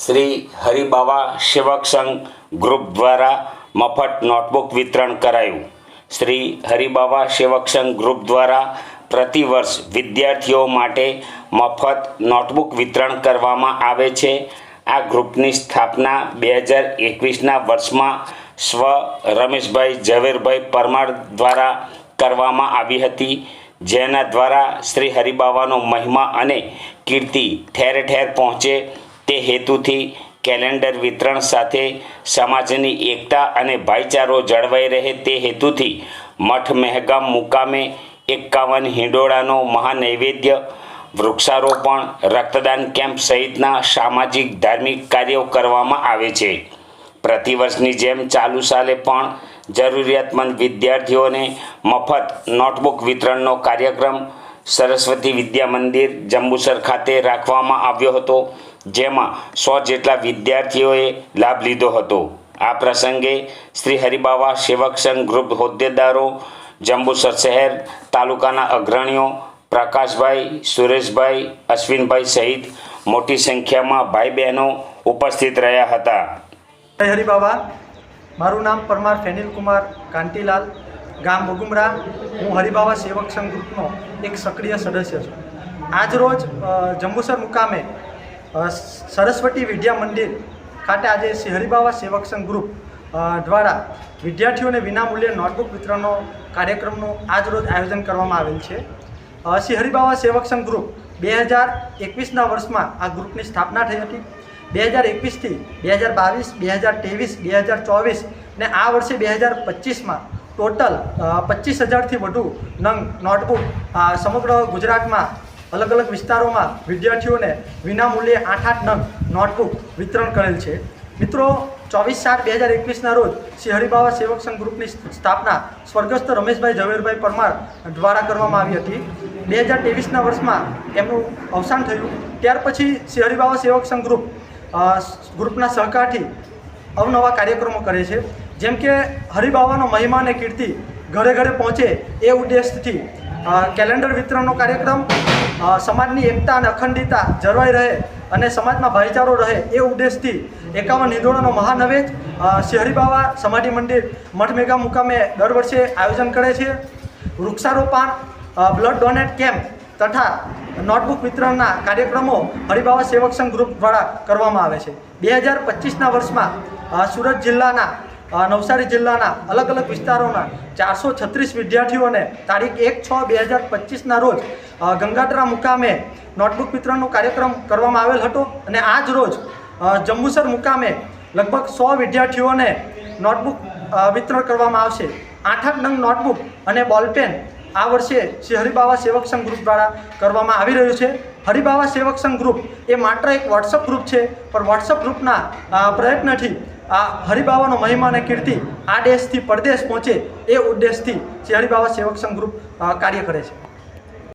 શ્રી હરિબાવા સેવક સંઘ ગ્રુપ દ્વારા મફત નોટબુક વિતરણ કરાયું. શ્રી હરિબાવા સેવક સંઘ ગ્રુપ દ્વારા પ્રતિવર્ષ વિદ્યાર્થીઓ માટે મફત નોટબુક વિતરણ કરવામાં આવે છે. આ ગ્રુપની સ્થાપના બે હજાર એકવીસના વર્ષમાં સ્વ રમેશભાઈ ઝવેરભાઈ પરમાર દ્વારા કરવામાં આવી હતી. જેના દ્વારા શ્રી હરિબાવાનો મહિમા અને કીર્તિ ઠેર ઠેર પહોંચે તે હેતુથી કેલેન્ડર વિતરણ સાથે સમાજની એકતા અને ભાઈચારો જળવાઈ રહે તે હેતુથી મઠ મહેગામ મુકામે એકાવન હિંડોળાનો મહાનૈવેદ્ય વૃક્ષારોપણ, રક્તદાન કેમ્પ સહિતના સામાજિક ધાર્મિક કાર્યો કરવામાં આવે છે. પ્રતિવર્ષની જેમ ચાલુ સાલે પણ જરૂરિયાતમંદ વિદ્યાર્થીઓને મફત નોટબુક વિતરણનો કાર્યક્રમ સરસ્વતી વિદ્યા મંદિર જંબુસર ખાતે રાખવામાં આવ્યો હતો, જેમાં સો જેટલા વિદ્યાર્થીઓએ લાભ લીધો હતો. આ પ્રસંગે શ્રી હરિબાવા સેવક સંઘ ગ્રુપ હોદ્દેદારો, જંબુસર શહેર તાલુકાના અગ્રણીઓ પ્રકાશભાઈ, સુરેશભાઈ, અશ્વિનભાઈ સહિત મોટી સંખ્યામાં ભાઈ બહેનો ઉપસ્થિત રહ્યા હતા. હરિબાવા. મારું નામ પરમાર ફેનિલ કુમાર કાંતિલાલ. ગામ બગુમરા હું હરિભાવા સેવક સંઘ ગ્રુપનો એક સક્રિય સદસ્ય છું. આજ રોજ અ, જંબુસર મુકામે સરસ્વતી વિદ્યા મંદિર ખાતે આજે શ્રી હરિબાબા સેવક સંઘ ગ્રુપ દ્વારા વિદ્યાર્થીઓને વિનામૂલ્યે નોટબુક વિતરણનો કાર્યક્રમનું આજ રોજ આયોજન કરવામાં આવેલ છે. શ્રી હરિબાબા સેવક સંઘ ગ્રુપ બે હજાર એકવીસના વર્ષમાં આ ગ્રુપની સ્થાપના થઈ હતી. બે હજાર એકવીસથી બે હજાર બાવીસ બે હજાર ત્રેવીસ બે હજાર ચોવીસ ને આ વર્ષે બે હજાર પચીસમાં ટોટલ પચીસ હજારથી વધુ નંગ નોટબુક સમગ્ર ગુજરાતમાં અલગ અલગ વિસ્તારોમાં વિદ્યાર્થીઓને વિનામૂલ્યે આઠ આઠ નંગ નોટબુક વિતરણ કરેલ છે. મિત્રો, ચોવીસ સાત બે હજાર એકવીસના રોજ શ્રી હરિબાબા સેવક સંઘ ગ્રુપની સ્થાપના સ્વર્ગસ્થ રમેશભાઈ ઝવેરભાઈ પરમાર દ્વારા કરવામાં આવી હતી. બે હજાર ત્રેવીસના વર્ષમાં એમનું અવસાન થયું. ત્યાર પછી શ્રી હરિબાબા સેવક સંઘ ગ્રુપ ગ્રુપના સહકારથી અવનવા કાર્યક્રમો કરે છે. જેમ કે હરિબાવાનો મહિમા અને કીર્તિ ઘરે ઘરે પહોંચે એ ઉદ્દેશથી કેલેન્ડર વિતરણનો કાર્યક્રમ સમાજની એકતા અને અખંડિતતા જળવાઈ રહે અને સમાજમાં ભાઈચારો રહે એ ઉદ્દેશથી એકાવન હિંદોળાનો મહાનવેજ શ્રી હરિબાવા સમાધિ મંદિર મઠ મેગા મુકામે દર વર્ષે આયોજન કરે છે. વૃક્ષારોપણ બ્લડ ડોનેટ કેમ્પ તથા નોટબુક વિતરણના કાર્યક્રમો હરિબાવા સેવક સંઘ ગ્રુપ દ્વારા કરવામાં આવે છે. બે હજાર પચીસના વર્ષમાં સુરત જિલ્લાના નવસારી જિલ્લાના અલગ અલગ વિસ્તારોના ચારસો છત્રીસ વિદ્યાર્થીઓને તારીખ એક છ બે હજાર પચીસના રોજ ગંગાટરા મુકામે નોટબુક વિતરણનો કાર્યક્રમ કરવામાં આવેલ હતો અને આજ રોજ અ, જંબુસર મુકામે લગભગ સો વિદ્યાર્થીઓને નોટબુક વિતરણ કરવામાં આવશે. આઠ આઠ નંગ નોટબુક અને બોલપેન આ વર્ષે શ્રી હરિબાવા સેવક સંઘ ગ્રુપ દ્વારા કરવામાં આવી રહ્યું છે. હરિબાવા સેવક સંઘ ગ્રુપ એ માત્ર એક વોટ્સઅપ ગ્રુપ છે પણ વોટ્સઅપ ગ્રુપના પ્રયત્નથી આ હરિબાબાનો મહિમા અને કીર્તિ આ દેશથી પરદેશ પહોંચે એ ઉદ્દેશથી શ્રી હરિબાવા સેવક સંઘ ગ્રુપ કાર્ય કરે છે.